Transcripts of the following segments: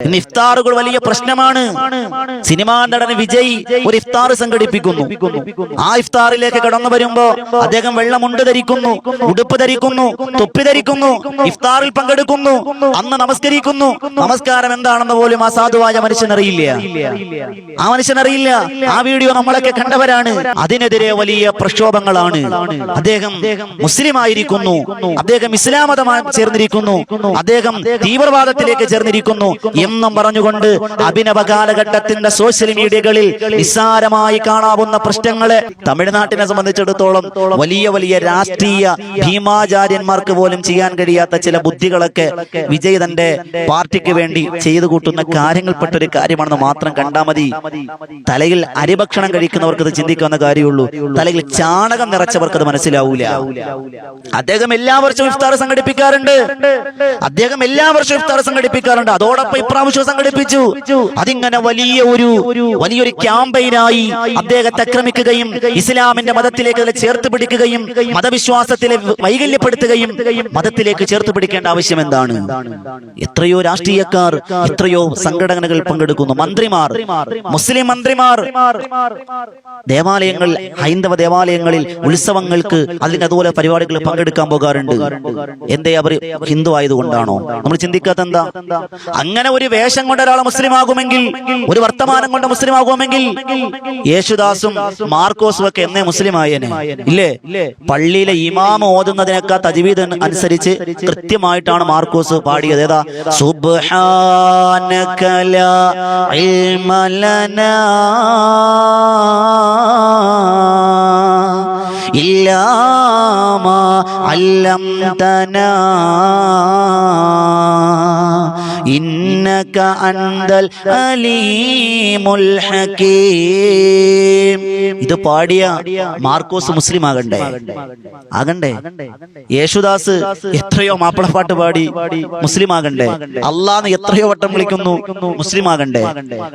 ഇഫ്താറുകൾ വലിയ പ്രശ്നമാണ്. സിനിമാ നടൻ വിജയ് ഒരു ഇഫ്താർ സംഘടിപ്പിക്കുന്നു. ആ ഇഫ്താറിലേക്ക് കടന്നു വരുമ്പോ അദ്ദേഹം വെള്ളമുണ്ട് ധരിക്കുന്നു ഉടുപ്പ് ധരിക്കുന്നു തൊപ്പി ധരിക്കുന്നു ഇഫ്താറിൽ പങ്കെടുക്കുന്നു അന്ന് നമസ്കരിക്കുന്നു. നമസ്കാരം എന്താണെന്ന് പോലും ആ സാധുവായ മനുഷ്യനറിയില്ല ആ മനുഷ്യനറിയില്ല ആ വീഡിയോ നമ്മളൊക്കെ കണ്ടവരാണ്. അതിനെതിരെ വലിയ പ്രക്ഷോഭങ്ങളാണ്. അദ്ദേഹം മുസ്ലിം ആയിരിക്കുന്നു. അദ്ദേഹം ഇസ്ലാമതമായി ചേർന്നിരിക്കുന്നു. അദ്ദേഹം തീവ്രവാദത്തിലേക്ക് ചേർന്നിരിക്കുന്നു. എന്നും പറഞ്ഞുകൊണ്ട് അഭിനവ കാലഘട്ടത്തിന്റെ സോഷ്യൽ മീഡിയകളിൽ നിസ്സാരമായി കാണാവുന്ന പ്രശ്നങ്ങളെ തമിഴ്നാട്ടിനെ സംബന്ധിച്ചിടത്തോളം വലിയ വലിയ രാഷ്ട്രീയ ഭീമാചാര്യന്മാർക്ക് പോലും ചെയ്യാൻ കഴിയാത്ത ചില ബുദ്ധികളൊക്കെ വിജയ് തന്റെ പാർട്ടിക്ക് വേണ്ടി ചെയ്തു കൂട്ടുന്ന കാര്യങ്ങൾപ്പെട്ട ഒരു കാര്യമാണെന്ന് മാത്രം കണ്ടാൽ മതി. തലയിൽ അരിഭക്ഷണം കഴിക്കുന്നവർക്ക് ഇത് ചിന്തിക്കാവുന്ന കാര്യമുള്ളൂ. തലയിൽ ചാണകം നിറച്ചവർക്ക് അത് മനസ്സിലാവൂല. അദ്ദേഹം എല്ലാ വർഷവും ഇഫ്താർ സംഘടിപ്പിക്കാറുണ്ട്. അദ്ദേഹം എല്ലാ വർഷവും ഇഫ്താർ സംഘടിപ്പിക്കാറുണ്ട്. അതോടൊപ്പം ഇപ്രാവശ്യം സംഘടിപ്പിച്ചു. അതിങ്ങനെ വലിയ ഒരു വലിയൊരു ക്യാമ്പയിനായി അദ്ദേഹത്തെ ആക്രമിക്കുകയും ഇസ്ലാമിന്റെ മതത്തിലേക്ക് അതിനെ ചേർത്ത് പിടിക്കുകയും മതവിശ്വാസത്തിലെ വൈകല്യപ്പെടുത്തുകയും മതത്തിലേക്ക് ചേർത്ത് പിടിക്കേണ്ട ആവശ്യം എന്താണ്? എത്രയോ രാഷ്ട്രീയക്കാർ എത്രയോ സംഘടനകൾ പങ്കെടുക്കുന്നു. മന്ത്രിമാർ മുസ്ലിം മന്ത്രിമാർ. ദേവാലയങ്ങൾ ഹൈന്ദവ ദേവാലയങ്ങളിൽ ഉത്സവങ്ങൾക്ക് അല്ലെങ്കിൽ അതുപോലെ പരിപാടികൾ പങ്കെടുക്കാൻ പോകാറുണ്ട്. എന്തേ അവർ ഹിന്ദു ആയതുകൊണ്ടാണോ? നമ്മൾ ചിന്തിക്കാത്ത എന്താ അങ്ങനെ ഒരു വേഷം കൊണ്ട് ഒരാൾ മുസ്ലിം ആകുമെങ്കിൽ ഒരു വർത്തമാനം കൊണ്ട് മുസ്ലിം ആകുമെങ്കിൽ യേശുദാസും മാർക്കോസും ഒക്കെ എന്നേ മുസ്ലിം ആയേനെ ഇല്ലേ? പള്ളിയിലെ ഇമാമ ഓതുന്നതിനേക്കാൾ തജ്വീദ് അനുസരിച്ച് കൃത്യമായിട്ടാണ് മാർക്കോസ് പാടിയത്. ഏതാ? സുബ്ഹാനക ലാ ഇൽമ ലനാ ഇല്ലാ മാ അല്ലംതനാ أنت الأليم ഹകീം ഇത് പാടിയ മാർക്കോസ് മുസ്ലിം ആകണ്ടേ? ആകണ്ടേ? യേശുദാസ് എത്രയോ മാപ്പിളപ്പാട്ട് പാടി മുസ്ലിം ആകണ്ടേ? അള്ളാന്ന് എത്രയോ വട്ടം വിളിക്കുന്നു മുസ്ലിം ആകണ്ടേ?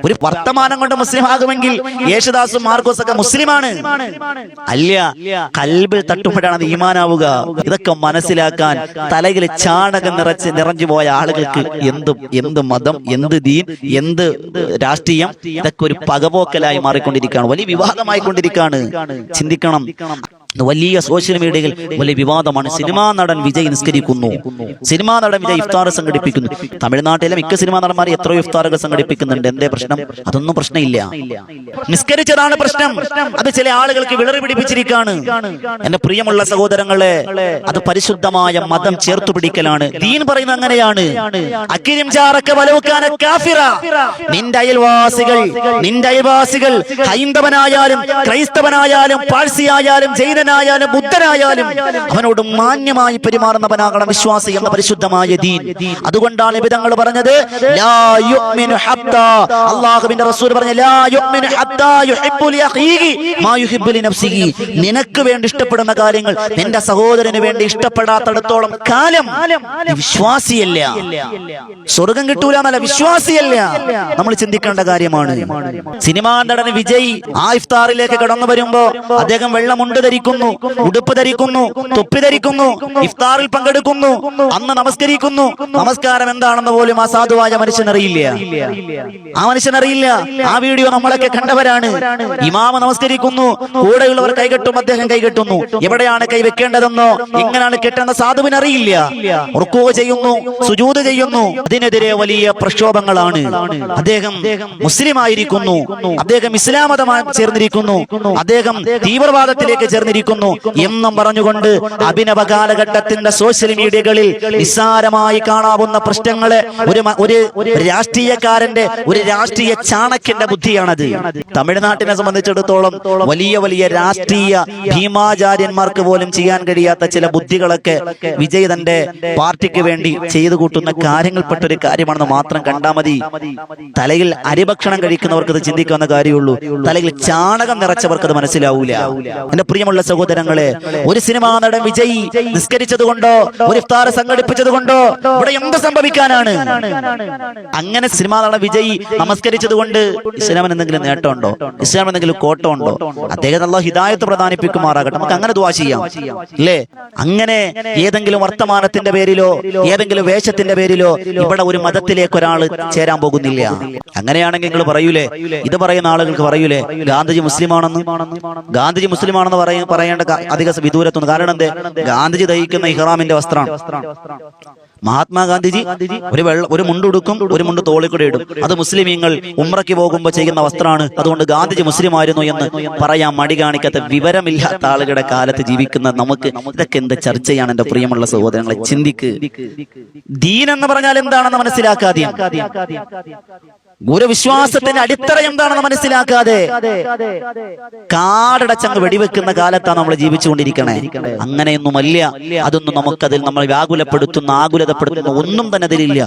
ഒരു വർത്തമാനം കൊണ്ട് മുസ്ലിം ആകുമെങ്കിൽ യേശുദാസും മാർക്കോസ് ഒക്കെ മുസ്ലിമാണ്. അല്ല കൽബിൽ തട്ടുമ്പോഴാണ് ഈമാനാവുക. ഇതൊക്കെ മനസ്സിലാക്കാൻ തലയിൽ ചാണകം നിറച്ച് നിറഞ്ഞു പോയ ആളുകൾക്ക് എന്തും എന്ത് മതം എന്ത് ദീൻ എന്ത് രാഷ്ട്രീയം ഇതൊക്കെ ഒരു പകപോക്കലായി മാറിക്കൊണ്ടിരിക്കുകയാണ്. വലിയ വിവാദമായിക്കൊണ്ടിരിക്കുകയാണ്. ചിന്തിക്കണം. വലിയ സോഷ്യൽ മീഡിയയിൽ വലിയ വിവാദമാണ്. സിനിമാ നടൻ വിജയ് നിസ്കരിക്കുന്നു. സിനിമാ നടൻ വിജയ് ഇഫ്താർ സംഘടിപ്പിക്കുന്നു. തമിഴ്നാട്ടിലെ മിക്ക സിനിമാ നടന്മാർ എത്രയോ ഇഫ്താറുകൾ സംഘടിപ്പിക്കുന്നുണ്ട്. എന്തേ പ്രശ്നം? അതൊന്നും പ്രശ്നമില്ല. നിസ്കരിച്ചതാണ് പ്രശ്നം. അത് ചില ആളുകൾക്ക് വിളറി പിടിപ്പിച്ചിരിക്കാണ് എന്റെ പ്രിയമുള്ള സഹോദരങ്ങളെ അത് പരിശുദ്ധമായ മതം ചേർത്തു പിടിക്കലാണ്. ദീൻ പറയുന്നത് അങ്ങനെയാണ്. നിന്റെ അയൽവാസികൾ നിന്റെ അയൽവാസികൾ ഹൈന്ദവനായാലും ക്രൈസ്തവനായാലും പാഴ്സിയായാലും ജൈനനായാലും ബുദ്ധനായാലും അവനോട് മാന്യമായി പെരുമാറുന്നവനാകണം വിശ്വാസി എന്ന പരിശുദ്ധമായ ദീൻ. അതുകൊണ്ടാണ് വിധങ്ങൾ പറഞ്ഞത് റസൂൽ നിനക്ക് വേണ്ടി ഇഷ്ടപ്പെടുന്ന കാര്യങ്ങൾ നിന്റെ സഹോദരന് വേണ്ടി ഇഷ്ടപ്പെടാത്തടത്തോളം കാലം വിശ്വാസിയല്ല. സ്വർഗം കിട്ടൂലെന്നല്ല വിശ്വാസിയല്ല. നമ്മൾ ചിന്തിക്കേണ്ട കാര്യമാണ്. സിനിമാ നടൻ വിജയ് ആ ഇഫ്താറിലേക്ക് കടന്നു വരുമ്പോ അദ്ദേഹം വെള്ളമുണ്ട് ധരിക്കുന്നു ഉടുപ്പ് ധരിക്കുന്നു തൊപ്പി ധരിക്കുന്നു ഇഫ്താറിൽ പങ്കെടുക്കുന്നു അന്ന് നമസ്കരിക്കുന്നു. നമസ്കാരം എന്താണെന്ന് പോലും ആ സാധുവായ മനുഷ്യനറിയില്ല ആ മനുഷ്യനറിയില്ല ആ വീഡിയോ നമ്മളൊക്കെ കണ്ടവരാണ്. ഇമാമ നമസ്കരിക്കുന്നു. കൂടെയുള്ളവർ കൈകെട്ടും അദ്ദേഹം കൈകെട്ടുന്നു. എവിടെയാണ് കൈ വെക്കേണ്ടതെന്നോ എങ്ങനെയാണ് കെട്ടേണ്ട സാധുവിന് അറിയില്ല. റുക്കോ ചെയ്യുന്നു സുജൂത് ചെയ്യുന്നു. അതിനെതിരെ വലിയ പ്രക്ഷോഭങ്ങളാണ്. അദ്ദേഹം മുസ്ലിം ആയിരിക്കുന്നു അദ്ദേഹം ഇസ്ലാമതമായി ചേർന്നിരിക്കുന്നു. അദ്ദേഹം തീവ്രവാദത്തിലേക്ക് ചേർന്നിരിക്കുന്നു. എന്നും പറഞ്ഞുകൊണ്ട് അഭിനവ കാലഘട്ടത്തിന്റെ സോഷ്യൽ മീഡിയകളിൽ നിസ്സാരമായി കാണാവുന്ന പ്രശ്നങ്ങളെ ഒരു ഒരു രാഷ്ട്രീയക്കാരന്റെ ഒരു രാഷ്ട്രീയ ചാണക്യന്റെ ബുദ്ധിയാണത്. തമിഴ്നാട്ടിനെ സംബന്ധിച്ചിടത്തോളം വലിയ വലിയ രാഷ്ട്രീയ ഭീമാചാര്യന്മാർക്ക് പോലും ചെയ്യാൻ കഴിയാത്ത ചില ബുദ്ധികളൊക്കെ വിജയ് തന്റെ പാർട്ടിക്ക് വേണ്ടി ചെയ്തു കൂട്ടുന്ന കാര്യങ്ങൾപ്പെട്ട ഒരു കാര്യമാണെന്ന് മാത്രം കണ്ടാൽ മതി. തലയിൽ അരിഭക്ഷണം കഴിക്കുന്നവർക്ക് ഇത് ചിന്തിക്കാവുന്ന കാര്യമുള്ളൂ. തലയിൽ ചാണകം നിറച്ചവർക്ക് അത് മനസ്സിലാവൂല. എന്റെ പ്രിയമുള്ള സഹോദരങ്ങളെ ഒരു സിനിമാ നടൻ വിജയ് നിസ്കരിച്ചത് കൊണ്ടോ ഒരു ഇഫ്താർ സംഘടിപ്പിച്ചത് കൊണ്ടോ ഇവിടെ എന്ത് സംഭവിക്കാനാണ്? അങ്ങനെ സിനിമാ നടൻ വിജയ് നമസ്കരിച്ചത് കൊണ്ട് ഇസ്ലാമിന് എന്തെങ്കിലും നേട്ടമുണ്ടോ? ഇസ്ലാമൻ എന്തെങ്കിലും കോട്ടമുണ്ടോ? അദ്ദേഹം അള്ളാഹു ഹിദായത്ത് പ്രധാനിപ്പിക്കുമാറാകട്ടെ നമുക്ക് അങ്ങനെ ദുവാ ചെയ്യാം. അല്ലേ അങ്ങനെ ഏതെങ്കിലും വർത്തമാനത്തിന്റെ പേരിലോ ഏതെങ്കിലും വേഷത്തിന്റെ പേരിലോ ഇവിടെ ഒരു മതത്തിലേക്ക് ഒരാൾ ചേരാൻ പോകുന്നില്ല. അങ്ങനെയാണെങ്കിൽ നിങ്ങൾ പറയൂലേ? ഇത് പറയുന്ന ആളുകൾക്ക് പറയൂലേ? ഗാന്ധിജി മുസ്ലിമാണെന്ന്? ഗാന്ധിജി മുസ്ലിമാണെന്ന് പറയ പറയേണ്ട അധിക വിദൂരത്തുനിന്ന് കാരണം എന്തേ? ഗാന്ധിജി ധരിക്കുന്ന ഇഹ്റാമിന്റെ വസ്ത്രമാണ് മഹാത്മാഗാന്ധിജി ഒരു വെള്ള ഒരു മുണ്ടുടുക്കും ഒരു മുണ്ട് തോളിൽ കൂടെ ഇടും അത് മുസ്ലിമീങ്ങൾ ഉമ്രയ്ക്ക് പോകുമ്പോൾ ചെയ്യുന്ന വസ്ത്രമാണ് അതുകൊണ്ട് ഗാന്ധിജി മുസ്ലിം ആയിരുന്നു എന്ന് പറയാൻ മടി കാണിക്കാത്ത വിവരമില്ലാത്ത ആളുകളുടെ കാലത്ത് ജീവിക്കുന്ന നമുക്ക് ഇതൊക്കെ എന്ത് ചർച്ചയാണ് എന്റെ പ്രിയമുള്ള സഹോദരങ്ങളെ? ചിന്തിക്ക്. ദീൻ എന്ന് പറഞ്ഞാൽ എന്താണെന്ന് മനസ്സിലാക്കാതെ ഗുരുവിശ്വാസത്തിന്റെ അടിത്തറ എന്താണെന്ന് മനസ്സിലാക്കാതെ കാടടച്ചങ്ങ് വെടിവെക്കുന്ന കാലത്താണ് നമ്മൾ ജീവിച്ചുകൊണ്ടിരിക്കണേ. അങ്ങനെയൊന്നുമല്ല. അതൊന്നും നമുക്കതിൽ നമ്മൾ വ്യാകുലപ്പെടുത്തുന്ന ആകുലതപ്പെടുത്തുന്ന ഒന്നും തന്നെ അതിലില്ല.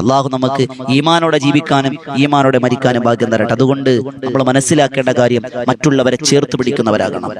അള്ളാഹു നമുക്ക് ഈമാനോടെ ജീവിക്കാനും ഈമാനോടെ മരിക്കാനും ഭാഗ്യം തരട്ടെ. അതുകൊണ്ട് നമ്മൾ മനസ്സിലാക്കേണ്ട കാര്യം മറ്റുള്ളവരെ ചേർത്ത് പിടിക്കുന്നവരാകണം.